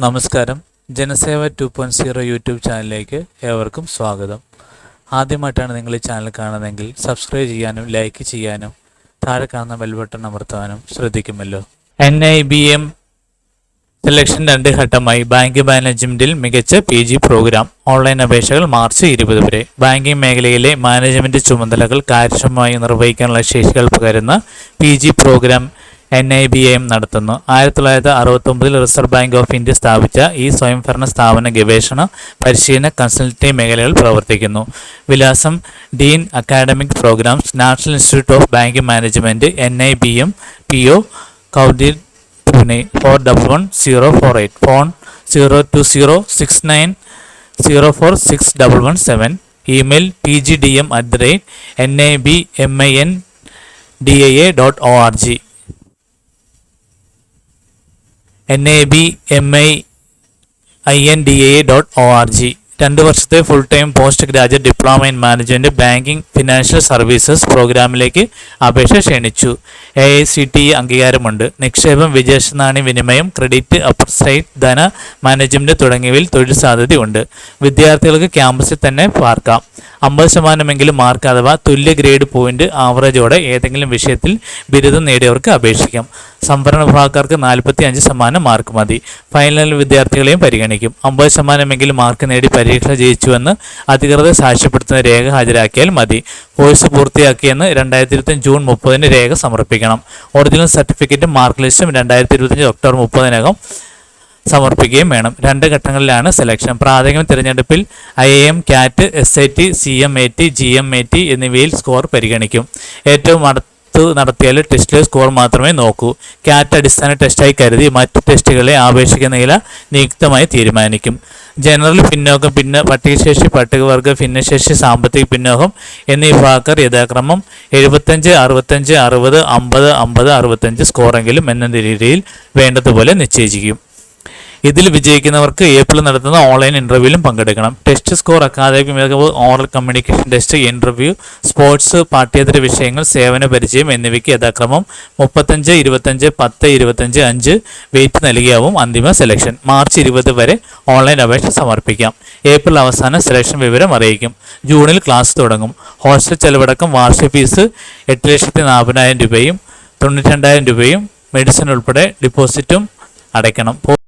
നമസ്കാരം. Janaseva two point zero YouTube ചാനലിലേക്ക് ഏവർക്കും സ്വാഗതം. ആദ്യമായിട്ടാണ് നിങ്ങൾ ഈ ചാനൽ കാണുന്നതെങ്കിൽ സബ്സ്ക്രൈബ് ചെയ്യാനും ലൈക്ക് ചെയ്യാനും താഴെ കാണുന്ന ബെൽ ബട്ടൺ അമർത്താനും ശ്രദ്ധിക്കുമല്ലോ. N I B M selection രണ്ട് ഘട്ടമായി ബാങ്ക് മാനേജ്മെന്റിൽ മികച്ച പി ജി പ്രോഗ്രാം ഓൺലൈൻ അപേക്ഷകൾ മാർച്ച് ഇരുപത് വരെ. ബാങ്കിംഗ് മേഖലയിലെ മാനേജ്മെന്റ് ചുമതലകൾ കാര്യക്ഷമമായി നിർവഹിക്കാനുള്ള ശേഷികൾ പകരുന്ന P G program N I B M നടത്തുന്നു. ആയിരത്തി തൊള്ളായിരത്തി അറുപത്തൊമ്പതിൽ റിസർവ് ബാങ്ക് ഓഫ് ഇന്ത്യ സ്ഥാപിച്ച ഈ സ്വയംഭരണ സ്ഥാപന ഗവേഷണ പരിശീലന കൺസൾട്ടിംഗ് മേഖലകൾ പ്രവർത്തിക്കുന്നു. വിലാസം dean academic programs National Institute of Bank Management N I B M P O കൗദിൽ Pune four double one zero four eight phone zero two zero six nine zero four six double one seven email P G D M at the rate N I B M I N D I A A dot O R. N A B M I I N D A dot O R G രണ്ട് വർഷത്തെ full time post graduate diploma in management banking financial services പ്രോഗ്രാമിലേക്ക് അപേക്ഷ ക്ഷണിച്ചു. A I C T അംഗീകാരമുണ്ട്. നിക്ഷേപം വിദേശ നാണ്യ വിനിമയം credit അപ്സൈറ്റ് ധന മാനേജ്മെന്റ് തുടങ്ങിയവയിൽ തൊഴിൽ സാധ്യതയുണ്ട്. വിദ്യാർത്ഥികൾക്ക് ക്യാമ്പസിൽ തന്നെ പാർക്കാം. അമ്പത് ശതമാനമെങ്കിലും മാർക്ക് അഥവാ തുല്യ ഗ്രേഡ് പോയിന്റ് ആവറേജോടെ ഏതെങ്കിലും വിഷയത്തിൽ ബിരുദം നേടിയവർക്ക് അപേക്ഷിക്കാം. സംവരണ വിഭാഗക്കാർക്ക് നാൽപ്പത്തി അഞ്ച് ശതമാനം മാർക്ക് മതി. ഫൈനൽ വിദ്യാർത്ഥികളെയും പരിഗണിക്കും. അമ്പത് ശതമാനമെങ്കിലും മാർക്ക് നേടി പരീക്ഷ ജയിച്ചുവെന്ന് അധികൃതർ സാക്ഷ്യപ്പെടുത്തുന്ന രേഖ ഹാജരാക്കിയാൽ മതി. കോഴ്സ് പൂർത്തിയാക്കിയെന്ന് രണ്ടായിരത്തി ഇരുപത്തി ജൂൺ മുപ്പതിന് രേഖ സമർപ്പിക്കണം. ഒറിജിനൽ സർട്ടിഫിക്കറ്റും മാർക്ക് ലിസ്റ്റും രണ്ടായിരത്തി ഇരുപത്തഞ്ച് ഒക്ടോബർ മുപ്പതിനകം സമർപ്പിക്കുകയും വേണം. രണ്ട് ഘട്ടങ്ങളിലാണ് സെലക്ഷൻ പ്രാഥമിക തിരഞ്ഞെടുപ്പിൽ I M CAT S I T C M A T G M A T എന്നിവയിൽ സ്കോർ പരിഗണിക്കും. ഏറ്റവും അടുത്ത് നടത്തിയാൽ ടെസ്റ്റിലെ സ്കോർ മാത്രമേ നോക്കൂ. ക്യാറ്റ് അടിസ്ഥാന ടെസ്റ്റായി കരുതി മറ്റ് ടെസ്റ്റുകളെ ആപേക്ഷിക്കുന്ന നില നിയുക്തമായി തീരുമാനിക്കും. ജനറൽ പിന്നോക്കം പിന്നെ പട്ടികശേഷി പട്ടികവർഗ ഭിന്നശേഷി സാമ്പത്തിക പിന്നോക്കം എന്നീ വിഭാഗക്കാർ യഥാക്രമം എഴുപത്തഞ്ച് അറുപത്തഞ്ച് അറുപത് അമ്പത് അമ്പത് അറുപത്തഞ്ച് സ്കോറെങ്കിലും എന്ന രീതിയിൽ വേണ്ടതുപോലെ നിശ്ചയിച്ചിരിക്കും ഇതിൽ വിജയിക്കുന്നവർക്ക് ഏപ്രിൽ നടത്തുന്ന ഓൺലൈൻ ഇന്റർവ്യൂവിലും പങ്കെടുക്കണം. ടെസ്റ്റ് സ്കോർ അക്കാദമിക് മികവ് oral communication test interview sports പാഠ്യേതര വിഷയങ്ങൾ സേവന പരിചയം എന്നിവയ്ക്ക് യഥാക്രമം മുപ്പത്തഞ്ച് ഇരുപത്തഞ്ച് പത്ത് ഇരുപത്തഞ്ച് അഞ്ച് വെയിറ്റ് നൽകിയാവും അന്തിമ സെലക്ഷൻ മാർച്ച് ഇരുപത് വരെ ഓൺലൈൻ അപേക്ഷ സമർപ്പിക്കാം. ഏപ്രിൽ അവസാന സെലക്ഷൻ വിവരം അറിയിക്കും. ജൂണിൽ ക്ലാസ് തുടങ്ങും. ഹോസ്റ്റൽ ചെലവടക്കം വാർഷിക ഫീസ് എട്ട് ലക്ഷത്തി നാൽപ്പതിനായിരം രൂപയും തൊണ്ണൂറ്റി രണ്ടായിരം രൂപയും മെഡിസിൻ ഉൾപ്പെടെ ഡിപ്പോസിറ്റും അടയ്ക്കണം.